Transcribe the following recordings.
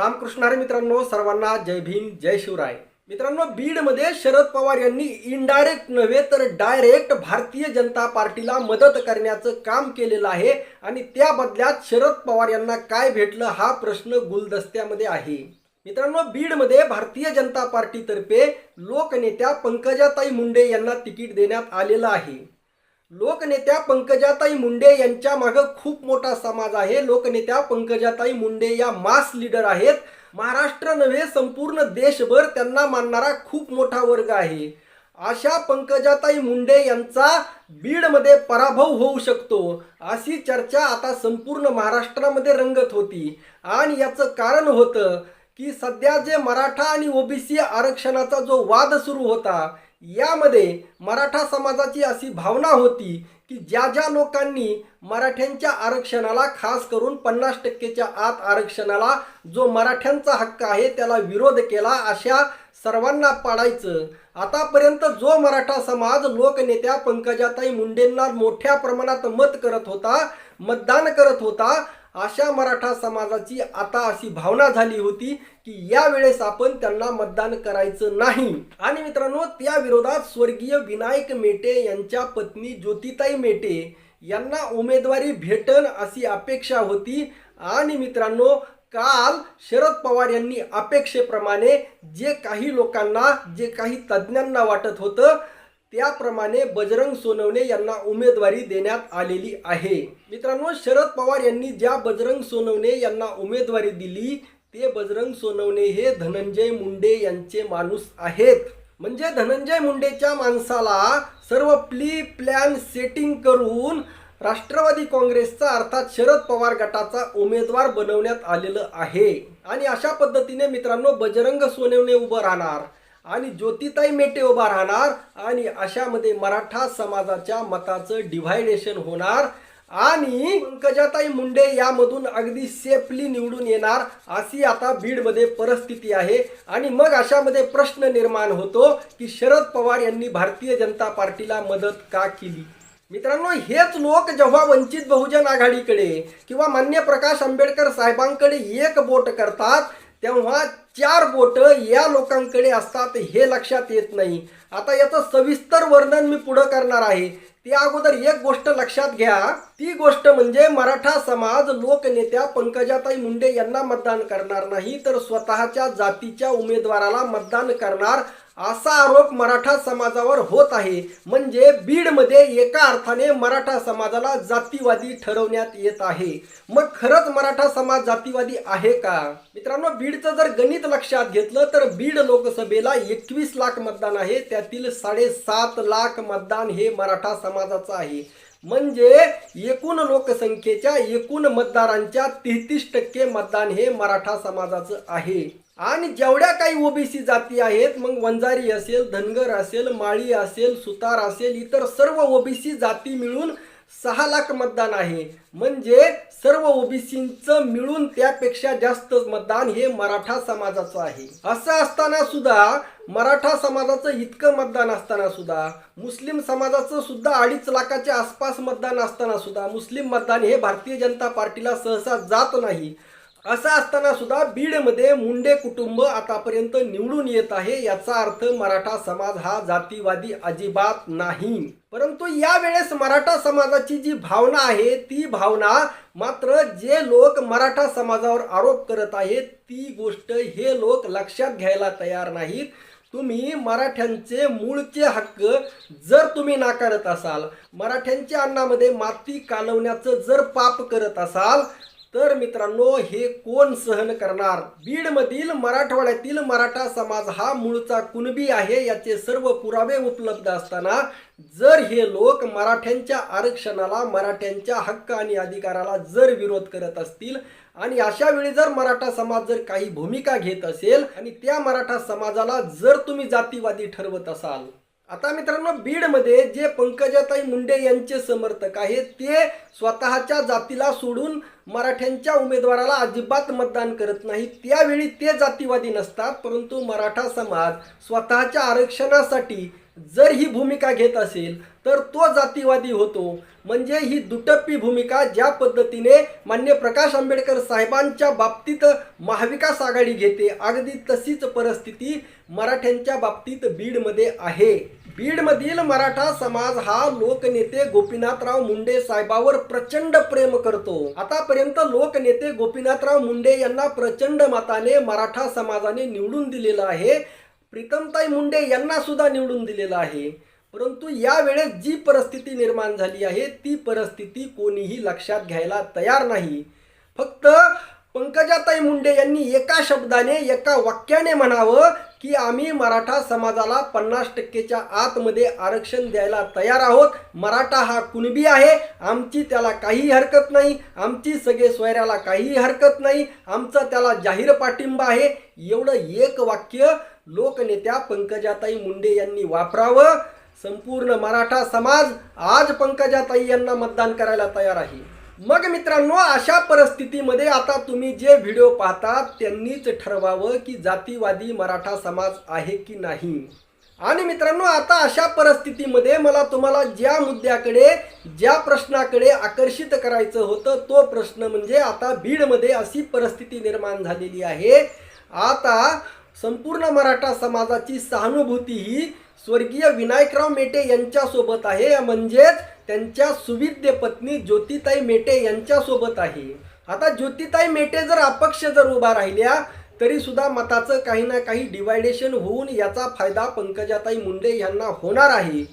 रामकृष्ण मित्रांनो सर्वांना जय भीम जय शिवराय. मित्रांनो बीडमध्ये शरद पवार यांनी इनडायरेक्ट नव्हे तर डायरेक्ट भारतीय जनता पार्टीला मदत करण्याचं काम केलेलं आहे आणि त्या बदल्यात शरद पवार यांना काय भेटलं हा प्रश्न गुलदस्त्यामध्ये आहे. मित्रांनो बीडमध्ये भारतीय जनता पार्टीतर्फे लोकनेत्या पंकजाताई मुंडे यांना तिकीट देण्यात आलेलं आहे. लोकनेत्या पंकजाताई मुंडे यांच्या मागं खूप मोठा समाज आहे. लोकनेत्या पंकजाताई मुंडे या मास लीडर आहेत. महाराष्ट्र नव्हे संपूर्ण देशभर त्यांना मानणारा खूप मोठा वर्ग आहे. अशा पंकजाताई मुंडे यांचा बीडमध्ये पराभव होऊ शकतो अशी चर्चा आता संपूर्ण महाराष्ट्रामध्ये रंगत होती. आणि याचं कारण होतं की सध्या जे मराठा आणि ओबीसी आरक्षणाचा जो वाद सुरू होता यामध्ये मराठा समाजाची अशी भावना होती की ज्या ज्या लोकांनी मराठ्यांच्या आरक्षणाला खास करून पन्नास टक्केच्या आत आरक्षणाला जो मराठ्यांचा हक्क आहे त्याला विरोध केला अशा सर्वांना पाडायचं आतापर्यंत जो मराठा समाज लोकनेत्या पंकजाताई मुंडेंना मोठ्या प्रमाणात मत करत होता मतदान करत होता अशा मराठा समाजाची आता अशी भावना झाली होती की यावेळेस आपण त्यांना मतदान करायचं नाही. आणि मित्रांनो त्या विरोधात स्वर्गीय विनायक मेटे यांच्या पत्नी ज्योतिताई मेटे यांना उमेदवारी भेटन अशी अपेक्षा होती. आणि मित्रांनो काल शरद पवार यांनी अपेक्षेप्रमाणे जे काही लोकांना जे काही तज्ज्ञांना वाटत होतं त्याप्रमाणे बजरंग सोनवणे यांना उमेदवारी देण्यात आलेली आहे. मित्रांनो शरद पवार यांनी ज्या बजरंग सोनवणे यांना उमेदवारी दिली ते बजरंग सोनवणे हे धनंजय मुंडे यांचे माणूस आहेत. म्हणजे धनंजय मुंडेच्या माणसाला सर्व प्ली प्लॅन सेटिंग करून राष्ट्रवादी काँग्रेसचा अर्थात शरद पवार गटाचा उमेदवार बनवण्यात आलेलं आहे. आणि अशा पद्धतीने मित्रांनो बजरंग सोनवणे उभं राहणार. आणि ज्योतिताई मेटे उभा राहणार आणि अशामध्ये मराठा समाजाच्या मताचं डिव्हायडेशन होणार आणि पंकजाताई मुंडे यामधून अगदी सेफली निवडून येणार अशी आता बीडमध्ये परिस्थिती आहे. आणि मग अशामध्ये प्रश्न निर्माण होतो की शरद पवार यांनी भारतीय जनता पार्टीला मदत का केली? मित्रांनो हेच लोक जेव्हा वंचित बहुजन आघाडीकडे किंवा मान्य प्रकाश आंबेडकर साहेबांकडे एक बोट करतात तेव्हा चार बोट या लोकांकडे असतात हे लक्षात येत नाही. आता याचं सविस्तर वर्णन मी पुढं करणार आहे. त्या अगोदर एक गोष्ट लक्षात घ्या. ती गोष्ट म्हणजे मराठा समाज लोकनेत्या पंकजाताई मुंडे यांना मतदान करणार नाही तर स्वतःच्या जातीच्या उमेदवाराला मतदान करणार असा आरोप मराठा समाजावर होत आहे. म्हणजे बीडमध्ये एका अर्थाने मराठा समाजाला जातीवादी ठरवण्यात येत आहे. मग खरंच मराठा समाज जातीवादी आहे का? मित्रांनो बीडचं जर गणित लक्षात घेतलं तर बीड लोकसभेला एकवीस लाख मतदान आहे. त्यातील साडेसात लाख मतदान हे मराठा समाजाचं आहे. म्हणजे एकूण लोकसंख्येच्या एकूण मतदारांच्या तेहतीस टक्के मतदान हे मराठा समाजाचं आहे. आणि जेवढ्या काही ओबीसी जाती आहेत मग वंजारी असेल धनगर असेल माळी असेल सुतार असेल इतर सर्व ओबीसी जाती मिळून सहा लाख मतदान आहे. म्हणजे सर्व ओबीसींचं मिळून त्यापेक्षा जास्त मतदान हे मराठा समाजाचं आहे. असं असताना सुद्धा मराठा समाजाचं इतकं मतदान असताना सुद्धा मुस्लिम समाजाचं सुद्धा अडीच लाखाच्या आसपास मतदान असताना सुद्धा मुस्लिम मतदान हे भारतीय जनता पार्टीला सहसा जात नाही. असं असताना सुद्धा बीडमध्ये मुंडे कुटुंब आतापर्यंत निवडून येत आहे याचा अर्थ मराठा समाज हा जातीवादी अजिबात नाही. परंतु यावेळेस मराठा समाजाची जी भावना आहे ती भावना मात्र जे लोक मराठा समाजावर आरोप करत आहेत ती गोष्ट हे लोक लक्षात घ्यायला तयार नाहीत. तुम्ही मराठ्यांचे मूळचे हक्क जर तुम्ही नाकारत असाल मराठ्यांच्या अन्नामध्ये माती कालवण्याचं जर पाप करत असाल तर मित्रांनो हे कोण सहन करणार? बीडमधील मराठवाड्यातील मराठा समाज हा मूळचा कुणबी आहे याचे सर्व पुरावे उपलब्ध असताना जर हे लोक मराठ्यांच्या आरक्षणाला मराठ्यांच्या हक्क आणि अधिकाराला जर विरोध करत असतील आणि अशा वेळी जर मराठा समाज जर काही भूमिका घेत असेल आणि त्या मराठा समाजाला जर तुम्ही जातीवादी ठरवत असाल आता मित्रांनो बीडमध्ये जे पंकजाताई मुंडे यांचे समर्थक आहेत ते स्वतःच्या जातीला सोडून मराठ्यांच्या उमेदवाराला अजिबात मतदान करत नाही त्यावेळी ते जातीवादी नसतात परंतु मराठा समाज स्वतःच्या आरक्षणासाठी जर ही भूमिका घेत असेल तर तो जातीवादी होतो. म्हणजे ही दुटप्पी भूमिका ज्या पद्धतीने मान्य प्रकाश आंबेडकर साहेबांच्या बाबतीत महाविकास आघाडी घेते अगदी तशीच परिस्थिती मराठ्यांच्या बाबतीत बीडमध्ये आहे. बीडमधील मराठा समाज हा लोकनेते गोपीनाथराव मुंडे साहेबावर प्रचंड प्रेम करतो. आतापर्यंत लोकनेते गोपीनाथराव मुंडे यांना प्रचंड मताने मराठा समाजाने निवडून दिलेलं आहे. प्रीतमताई मुंडे यांना सुद्धा निवडून दिलेलं आहे. परंतु यावेळेस जी परिस्थिती निर्माण झाली आहे ती परिस्थिती कोणीही लक्षात घ्यायला तयार नाही. फक्त पंकजाताई मुंडे यांनी एका शब्दाने एका वाक्याने म्हणावं की आम्ही मराठा समाजाला पन्नास टक्केच्या आतमध्ये आरक्षण द्यायला तयार आहोत. मराठा हा कुणबी आहे. आमची त्याला काही हरकत नाही. आमची सगळे सोयऱ्याला काहीही हरकत नाही. आमचा त्याला जाहीर पाठिंबा आहे. एवढं एक वाक्य लोकनेत्या पंकजाताई मुंडे यांनी वापरावं. संपूर्ण मराठा समाज आज पंकजाताई यांना मतदान करायला तयार आहे. मग मित्रांनो अशा परिस्थितीमध्ये आता तुम्ही जे व्हिडिओ पाहता त्यांनीच ठरवावं की जातीवादी मराठा समाज आहे की नाही. आणि मित्रांनो आता अशा परिस्थितीमध्ये मला तुम्हाला ज्या मुद्द्याकडे ज्या प्रश्नाकडे आकर्षित करायचं होतं तो प्रश्न म्हणजे आता बीडमध्ये अशी परिस्थिती निर्माण झालेली आहे. आता संपूर्ण मराठा समाजाची सहानुभूती ही स्वर्गीय विनायकराव मेटे यांच्यासोबत आहे. म्हणजेच त्यांच्या सुविद्य पत्नी ज्योतिताई मेटे यांच्यासोबत आहे. आता ज्योतिताई मेटे जर अपक्ष जर उभा राहिल्या तरी सुद्धा मताचं काही ना काही डिवायडेशन होऊन याचा फायदा पंकजाताई मुंडे यांना होणार आहे.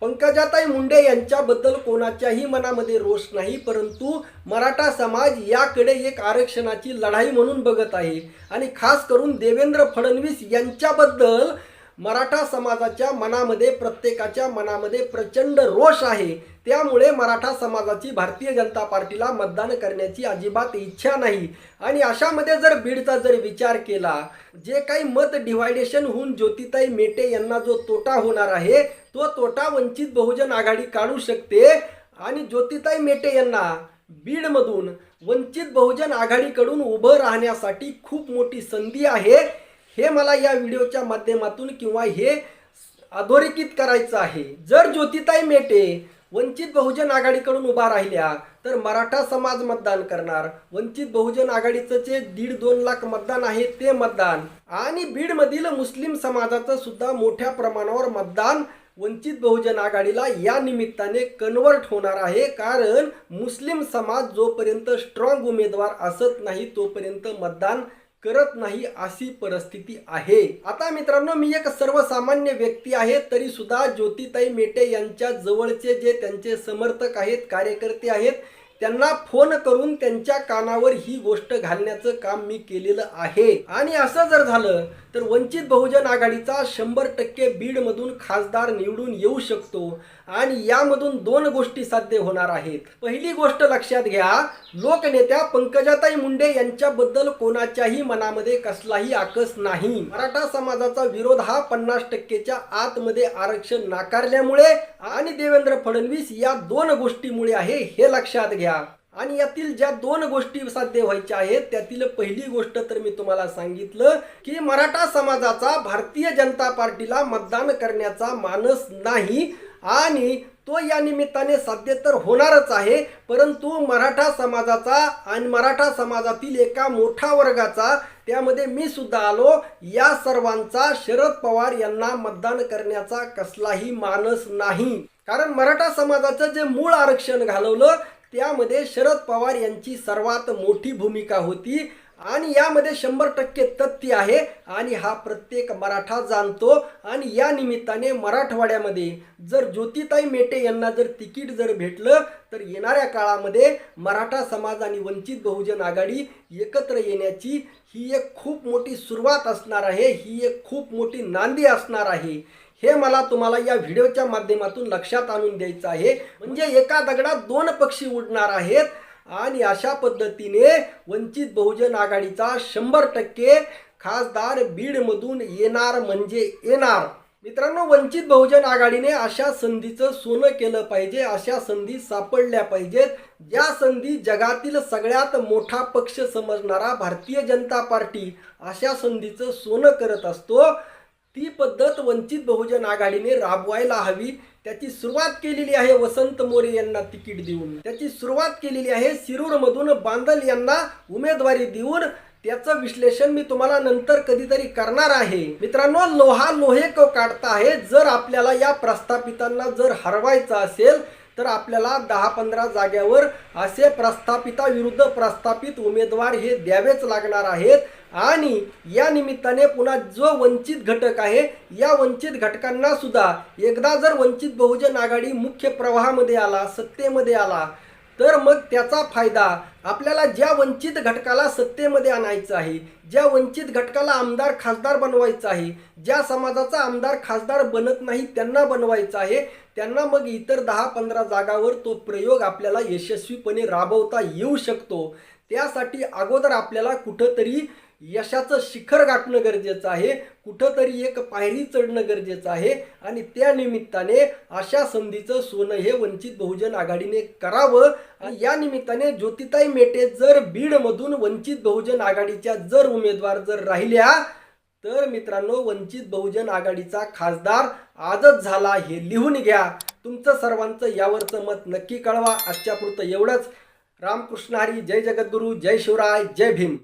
पंकजाताई मुंडे यांच्याबद्दल कोणाच्याही मनामध्ये रोष नाही परंतु मराठा समाज याकडे एक आरक्षणाची लढाई म्हणून बघत आहे. आणि खास करून देवेंद्र फडणवीस यांच्याबद्दल मराठा समाजाच्या मनामध्ये प्रत्येकाच्या मनामध्ये प्रचंड रोष आहे. त्यामुळे मराठा समाजाची भारतीय जनता पार्टीला मतदान करण्याची अजिबात इच्छा नाही. आणि अशामध्ये जर बीडचा जर विचार केला जे काही मत डिवायडेशन होऊन ज्योतिताई मेटे यांना जो तोटा होणार आहे तो तोटा वंचित बहुजन आघाडी काढू शकते. आणि ज्योतिताई मेटे यांना बीडमधून वंचित बहुजन आघाडीकडून उभं राहण्यासाठी खूप मोठी संधी आहे. हे मला या व्हिडिओच्या माध्यमातून किंवा हे अधोरेखित करायचं आहे. जर ज्योतिताई मेटे वंचित बहुजन आघाडीकडून उभा राहिल्या तर मराठा समाज मतदान करणार. वंचित बहुजन आघाडीचं जे दीड दोन लाख मतदान आहे ते मतदान. आणि बीडमधील मुस्लिम समाजाचं सुद्धा मोठ्या प्रमाणावर मतदान वंचित बहुजन आघाडीला या निमित्ताने कन्वर्ट होणार आहे. कारण मुस्लिम समाज जोपर्यंत स्ट्रॉंग उमेदवार असत नाही तोपर्यंत मतदान करत नाही अशी परिस्थिती आहे. आता मित्रांनो मी एक सर्वसामान्य व्यक्ती आहे तरी सुद्धा ज्योतिताई मेटे यांच्या जवळचे जे त्यांचे समर्थक आहेत कार्यकर्ते आहेत त्यांना फोन करून त्यांच्या कानावर ही गोष्ट घालण्याचं काम मी केलेलं आहे. आणि असं जर झालं तर वंचित बहुजन आघाडीचा शंभर टक्के बीडमधून खासदार निवडून येऊ शकतो आणि यामधून दोन गोष्टी साध्य होणार आहेत. पहिली गोष्ट लक्षात घ्या लोकनेत्या पंकजाताई मुंडे यांच्याबद्दल कोणाच्याही मनामध्ये कसलाही आकस नाही. मराठा समाजाचा विरोध हा पन्नास टक्केच्या आतमध्ये आरक्षण नाकारल्यामुळे आणि देवेंद्र फडणवीस या दोन गोष्टीमुळे आहे हे लक्षात घ्या. आणि यातील ज्या दोन गोष्टी साध्य व्हायच्या आहेत त्यातील पहिली गोष्ट तर मी तुम्हाला सांगितलं की मराठा समाजाचा भारतीय जनता पार्टीला मतदान करण्याचा मानस नाही आणि तो या निमित्ताने साध्य तर होणारच आहे परंतु मराठा समाजाचा आणि मराठा समाजातील एका मोठ्या वर्गाचा त्यामध्ये मी सुद्धा आलो या सर्वांचा शरद पवार यांना मतदान करण्याचा कसलाही मानस नाही. कारण मराठा समाजाचं जे मूळ आरक्षण घालवलं त्यामध्ये शरद पवार यांची सर्वात मोठी भूमिका होती आणि यामध्ये शंभर टक्के तथ्य आहे आणि हा प्रत्येक मराठा जाणतो आणि या निमित्ताने मराठवाड्यामध्ये जर ज्योतिताई मेटे यांना जर तिकीट जर भेटलं तर येणाऱ्या काळामध्ये मराठा समाज आणि वंचित बहुजन आघाडी एकत्र येण्याची ही एक खूप मोठी सुरुवात असणार आहे ही एक खूप मोठी नांदी असणार आहे. हे मला तुम्हाला या व्हिडिओच्या माध्यमातून लक्षात आणून द्यायचं आहे. म्हणजे एका दगडात दोन पक्षी उडणार आहेत आणि अशा पद्धतीने वंचित बहुजन आघाडीचा शंभर टक्के खासदार बीडमधून येणार म्हणजे येणार. मित्रांनो वंचित बहुजन आघाडीने अशा संधीचं सोनं केलं पाहिजे अशा संधी सापडल्या पाहिजेत. ज्या संधी जगातील सगळ्यात मोठा पक्ष समजणारा भारतीय जनता पार्टी अशा संधीचं सोनं करत असतो. ती पद्धत वंचित बहुजन आघाडीने राबवायला हवी. त्याची सुरुवात केलेली आहे वसंत मोरे यांना तिकीट देऊन. त्याची सुरुवात केलेली आहे शिरूरमधून बांदल यांना उमेदवारी देऊन. त्याचं विश्लेषण मी तुम्हाला नंतर कधीतरी करणार आहे. मित्रांनो लोहा लोहे को काढता आहे. जर आपल्याला या प्रस्थापितांना जर हरवायचं असेल तर आपल्याला दहा पंधरा जाग्यावर असे प्रस्थापिताविरुद्ध प्रस्थापित उमेदवार हे द्यावेच लागणार आहेत. आणि या निमित्ताने पुन्हा जो वंचित घटक आहे या वंचित घटकांना सुद्धा एकदा जर वंचित बहुजन आघाडी मुख्य प्रवाहामध्ये आला सत्तेमध्ये आला तर मग त्याचा फायदा आपल्याला ज्या वंचित घटकाला सत्तेमध्ये आणायचं आहे ज्या वंचित घटकाला आमदार खासदार बनवायचं आहे ज्या समाजाचा आमदार खासदार बनत नाही त्यांना बनवायचं आहे त्यांना मग इतर दहा पंधरा जागावर तो प्रयोग आपल्याला यशस्वीपणे राबवता येऊ शकतो. त्यासाठी अगोदर आपल्याला कुठंतरी यशाचं शिखर गाठणं गरजेचं आहे कुठंतरी एक पायरी चढणं गरजेचं आहे आणि त्या निमित्ताने अशा संधीचं सोनं हे वंचित बहुजन आघाडीने करावं आणि या निमित्ताने ज्योतिताई मेटे जर बीडमधून वंचित बहुजन आघाडीच्या जर उमेदवार जर राहिल्या तर मित्रांनो वंचित बहुजन आघाडीचा खासदार आजच झाला हे लिहून घ्या. तुमचं सर्वांचं यावरचं मत नक्की कळवा. आजच्या पुरतं एवढंच. रामकृष्ण हरी जय जगद्गुरू जय शिवराय जय भीम.